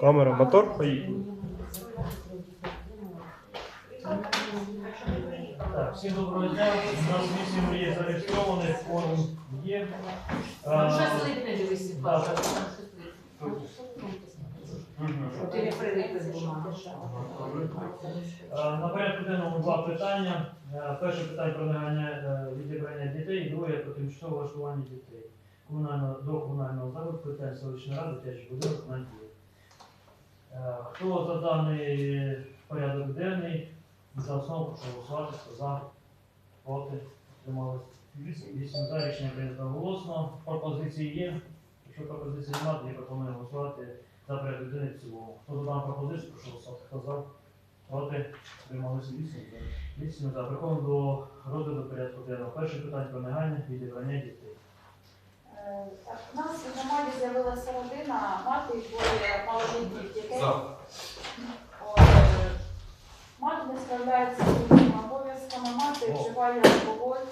Камера, мотор, поїхали. Так, всім доброго дня. У нас вісім є зареєстрованих, форум є. А, дивись, Так. Ти не привикли з бумаги. а, На порядку денному два питання. А, Перше питання про негання е, відібрання дітей, друге про тимчасове влаштування дітей. Комунального, до комунального закладу питань селищної ради, дитячий будинок Надія. Е, Хто за даний порядок денний? За основу прошу голосувати, хто за, проти, тримались. Вісім за рішення прийнято голосно. Пропозиції є. Якщо пропозиції немає, я пропоную голосувати за порядок денний в. Хто за дану пропозицію, прошу голосувати. Хто за, проти, трималися вісім за. Вісім за. Приходимо до розгляду порядку денного. Перше питання про негайне відібрання дітей. Так, у нас в громаді з'явилася родина, мати і двоє малолітніх дітей. От, е, Мати не справляється з своїми обов'язками, мати вживає алкоголь.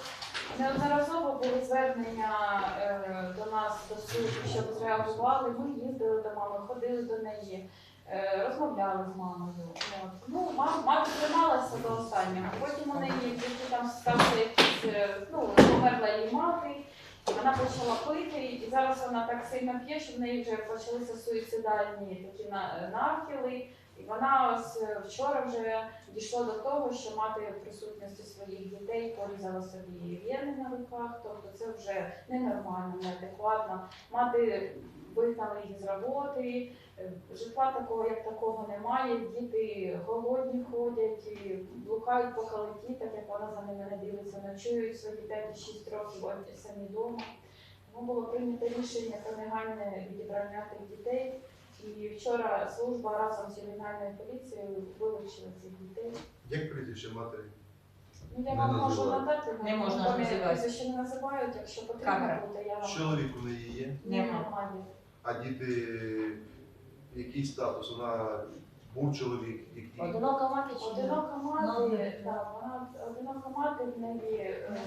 Неодноразово були звернення е, до нас до суду, щоб зреагували. Ми їздили до мами, ходили до неї, е, розмовляли з мамою. От. Ну, мама, мати трималася до останнього. Потім у неї в житті там стався якийсь, е, ну, померла її мати. Вона почала пити, і зараз вона так сильно п'є, що в неї вже почалися суїцидальні такі на- нахили. І вона ось е, вчора вже дійшла до того, що мати в присутності своїх дітей порізала собі вени на руках. Тобто це вже ненормально, неадекватно. Мати вигнали її з роботи, е, житла такого як такого немає. Діти голодні ходять, блукають по калиті, так як вона за ними не дивиться, ночують свої 5-6 років самі вдома. Тому було прийнято рішення про негайне відібрання тих дітей. І вчора служба разом з ювенальною поліцією вилучила цих дітей. Як прізвище матері? Ну я Не вам можу надати, Не можна вони називати. прізвище не називають, якщо потрібно Камера. буде, я вам Чоловік у неї є, немає. А діти, який статус? Вона був чоловік, який. Одинока мати чи Одинока Ну, мати, да, вона одинока мати, в неї е,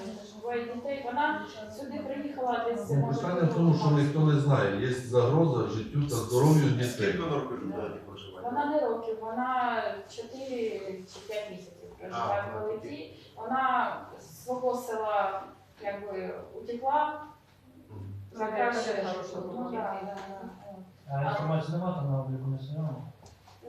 двоє дітей. Вона сюди приїхала десь. Ну, може, питання в тому, що ніхто не знає, є загроза життю та здоров'ю дітей. Скільки вона років живе проживає? Вона не років, вона 4 чи 5 місяців проживає А, в вона Галиті. Вона з свого села якби утекла. Це життя. хорошо Ну, да, да, да. А інформації немає там на обліку не стояло?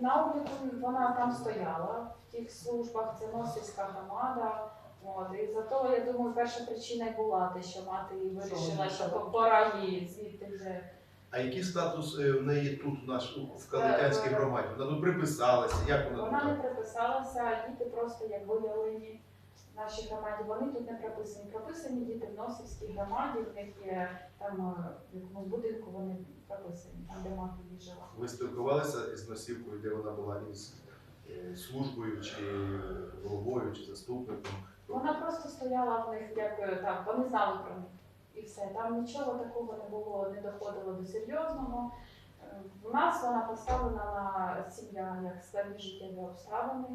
На обліку вона там стояла в тих службах, це Носівська громада. От, і зато, я думаю, перша причина й була те, що мати її вирішила, що пора їй звідти вже. А який статус е, в неї тут у нас у- в Калитянській громаді? Вона тут приписалася, як вона Вона не тут? приписалася, діти просто як виявлені в нашій громаді. Вони тут не прописані. Прописані діти в Носівській громаді, в них є там е, в якомусь будинку вони прописані, там де мати її жила. Ви спілкувалися із носівкою, де вона була із е, службою, чи головою, чи заступником? Вона просто стояла в них, як е, так, вони знали про них. І все. Там нічого такого не було, не доходило до серйозного. В нас вона поставлена на сім'я як складні життєві обставини.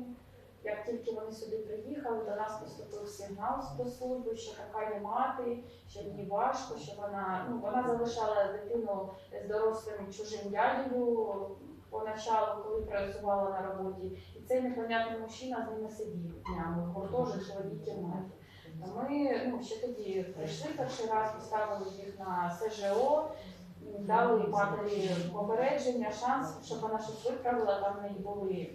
Як тільки вони сюди приїхали, до нас поступив сигнал до служби, що така є мати, що їй важко, що вона ну вона залишала дитину з дорослим чужим дядею поначалу, коли працювала на роботі. І цей непонятний мужчина з ними сидів днями в гуртожитку кімнаті. То Ми ну, ще тоді прийшли перший раз, поставили їх на СЖО, дали матері попередження, шанс, щоб вона щось виправила. Там в неї були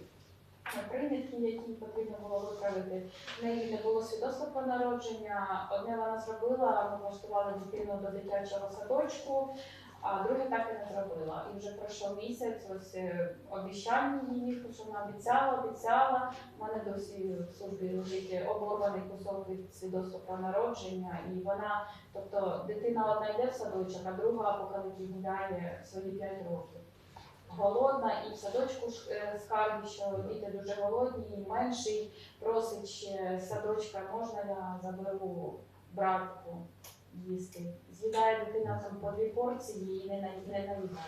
примітки, які потрібно було виправити. В неї не було свідоцтва народження. Одне вона зробила, ми влаштували дитину до дитячого садочку, а друге так і не зробила. І вже пройшов місяць, ось е, обіцяння її, що вона обіцяла, обіцяла. У мене досі в службі лежить оборваний кусок від свідоцтва народження, і вона, тобто дитина одна йде в садочок, а друга поки не гуляє свої 5 років. Голодна і в садочку е, скарги, що діти дуже голодні, і менший просить садочка, можна я заберу братку їсти. З'їдає дитина там по дві порції і не, на- наїдається.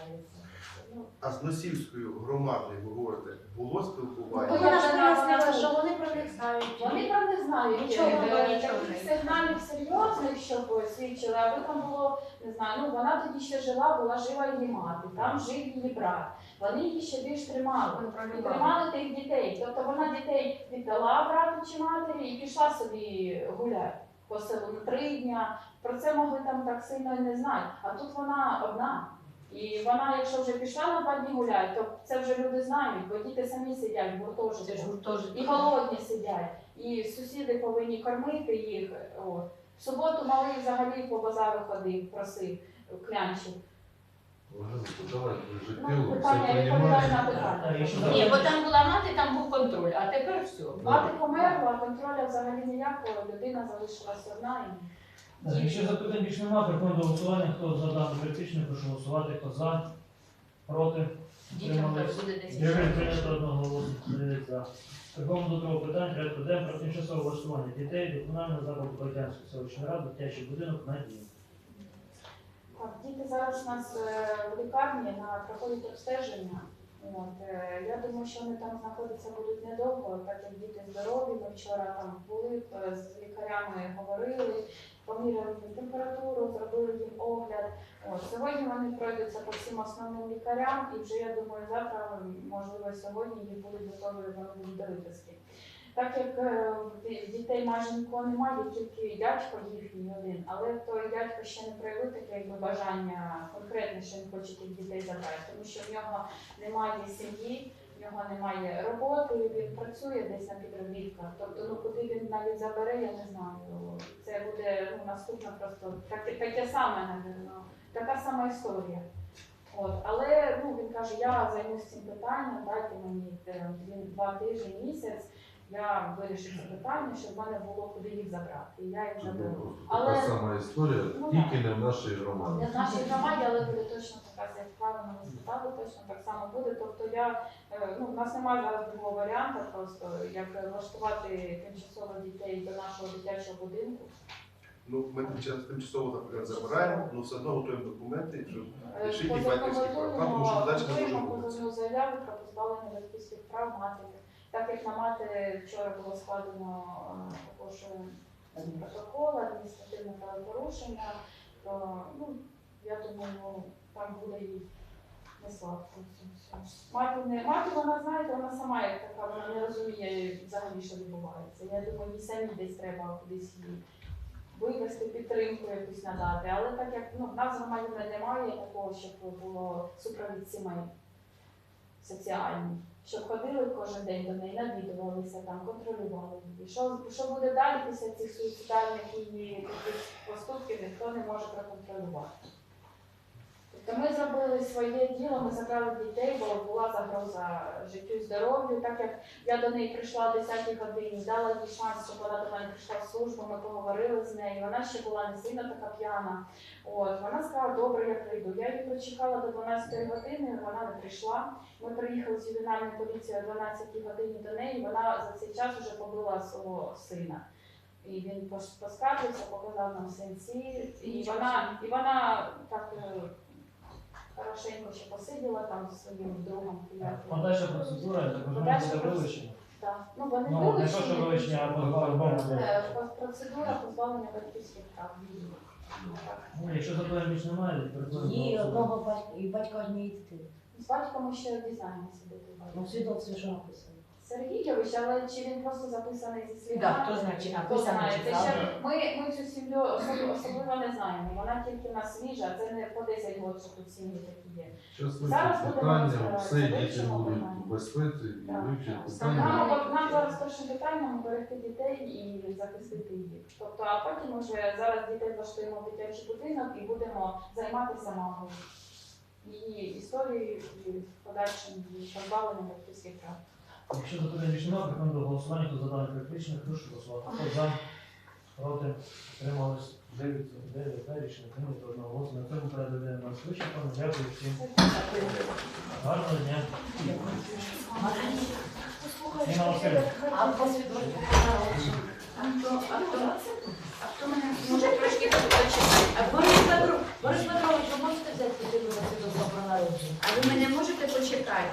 Ну, А з Носівською громадою, ви говорите, було Ну, спілкування? я Вона ж пояснила, що вони про них знають. Вони про не знають Нічого, е, нічого таких сигналів серйозних, щоб свідчили, аби там було, не знаю, ну вона тоді ще жила, була жива її мати, там жив її брат. вони її ще більш тримали. Вони І тримали тих дітей. Тобто вона дітей віддала брату чи матері і пішла собі гуляти по селу на три дня. Про це могли там так сильно і не знати. А тут вона одна. І вона, якщо вже пішла на два дні гуляти, то це вже люди знають, бо діти самі сидять в гуртожитку. І голодні сидять, і сусіди повинні кормити їх. От. В суботу малий взагалі по базару ходив, просив, клянчив. Ну, питання, я відповідаю на питання. Ні, бо там була мати, там був контроль, а тепер все. Мати померла, контроля взагалі ніякого, людина залишилась одна. І... Якщо запитань більше немає, переходимо до голосування. Хто за дану критичну, прошу голосувати. Хто за, проти, Дітям так буде 10 Дякую, прийнято одноголосно. Дев'ять за. Переходимо до другого питання. Порядку денного про тимчасове влаштування дітей до комунального закладу Батянської селищної ради, дитячий будинок на Надія. Так, діти зараз у нас е, в лікарні на проходять обстеження. От, е, я думаю, що вони там знаходяться будуть недовго, так як діти здорові. Ми вчора там були е, з лікарями, говорили, поміряли їм температуру, зробили їм огляд. От, сьогодні вони пройдуться по всім основним лікарям, і вже я думаю, завтра, можливо, сьогодні їх будуть готові до виписки. Так як е, дітей майже нікого немає, тільки дядько їхній один, але той дядько ще не проявив таке якби бажання конкретне, що він хоче тих дітей забрати, тому що в нього немає сім'ї, нього немає роботи, він працює десь на підробітках. Тобто, ну куди він навіть забере, я не знаю. Це буде ну, наступна просто таке, таке саме, напевно, така сама історія. От, але ну, він каже, я займусь цим питанням, дайте мені е, він два тижні, місяць. Я вирішу це питання, щоб в мене було куди їх забрати. І я їх заберу. Така Але- сама історія, Ну, тільки не в нашій громаді. Не в нашій громаді, але буде точно така, як правильно ви сказали, точно так само буде. Тобто я е, ну в нас немає зараз другого варіанту, просто як влаштувати тимчасово дітей до нашого дитячого будинку. Ну, ми тимча- тимчасово, наприклад, забираємо, але все одно готуємо документи, що Е, Рішіть поза- батьківських прав, тому що далі не може бути. позовну заяву про позбавлення батьківських прав матері. Так як на мати вчора було складено е, також е, протокол, адміністративне правопорушення, то ну, я думаю, там буде і не сладко. Мати не мати, вона знаєте, вона сама як така, вона не розуміє взагалі, що відбувається. Я думаю, їй самі десь треба кудись її вивести, підтримку якусь надати. Але так як ну, в нас в громаді немає такого, щоб було супровід сімей соціальний. Щоб ходили кожен день до неї, навідувалися там, контролювали її. Що, що буде далі після цих суїцидальних її поступків, ніхто не може проконтролювати. Тобто своє діло, ми забрали дітей, бо була загроза життю і здоров'ю. Так як я до неї прийшла о 10 годині, дала їй шанс, щоб вона до мене прийшла в службу, ми поговорили з нею. Вона ще була не сильно така п'яна. От вона сказала, добре, я прийду. Я її прочекала до 12 години, вона не прийшла. Ми приїхали з ювенальної поліції о 12 годині до неї. Вона за цей час вже побила свого сина. І він пос- поскаржився, показав нам синці. І вона, і вона так хорошенько ще посиділа там зі своїм другом. Подальша процедура, я так розумію, Подальша буде процедура. вилучена. Так. Ну, вони Ну, не то, що вилучені. вилучення, а по-любому. Е, Процедура позбавлення батьківських прав. Так. Ну, Якщо більше немає, то Її голосування. одного батька і батька однієї дитини. З батьком ми ще дізнаємося, де ти Ну, батько. в свідоцтві що написано. Сергійович, але чи він просто записаний зі слів? Да, хто знає, Хто написано, знає? Це ще ми, ми цю сім'ю особливо, особливо не знаємо. Вона тільки в нас свіжа, це не по 10 років, що тут сім'ї такі є. Зараз Зараз питання, розбиратися, все діти вивчимо будуть питання. і Так, вивчать так. питання. Нам, от, нам зараз першим питанням берегти дітей і захистити їх. Тобто, а потім вже зараз дітей влаштуємо в дитячий будинок і будемо займатися мамою. Її історією і подальшим її позбавленням батьківських прав. Якщо запитань немає, переходимо до голосування, хто за даний прошу голосувати. Хто за, проти, утримались, 9, 9, за рішення прийнято одного голосу. На цьому порядок денний нас вичерпано. Дякую всім. Гарного дня. Ніна Васильівна. А по свідоцтву про народження? А хто, мене може трошки почитати? Борис Петро, Борис Петрович, ви можете взяти дитину на про народження? А ви мене можете почитати?